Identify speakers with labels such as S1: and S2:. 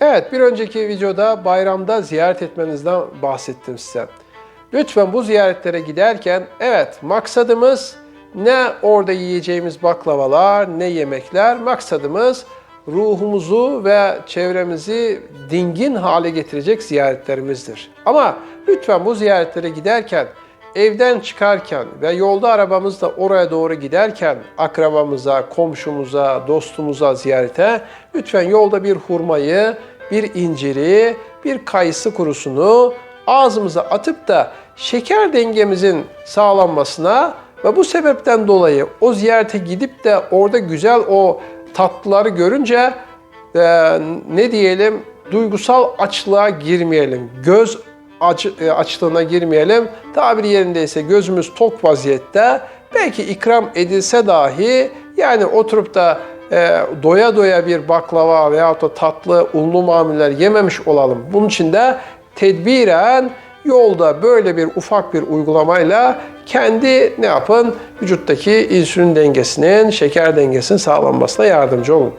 S1: Evet, bir önceki videoda bayramda ziyaret etmenizden bahsettim size. Lütfen bu ziyaretlere giderken, evet maksadımız ne orada yiyeceğimiz baklavalar, ne yemekler, maksadımız ruhumuzu ve çevremizi dingin hale getirecek ziyaretlerimizdir. Ama lütfen bu ziyaretlere giderken evden çıkarken ve yolda arabamızla oraya doğru giderken akrabamıza, komşumuza, dostumuza ziyarete lütfen yolda bir hurmayı, bir inciri, bir kayısı kurusunu ağzımıza atıp da şeker dengemizin sağlanmasına ve bu sebepten dolayı o ziyarete gidip de orada güzel o tatlıları görünce e, ne diyelim duygusal açlığa girmeyelim. Göz aç, e, açlığına girmeyelim. Tabiri yerindeyse gözümüz tok vaziyette belki ikram edilse dahi yani oturup da e, doya doya bir baklava veyahut da tatlı unlu mamuller yememiş olalım. Bunun için de tedbiren yolda böyle bir ufak bir uygulamayla kendi ne yapın? Vücuttaki insülin dengesinin, şeker dengesinin sağlanmasına yardımcı olun.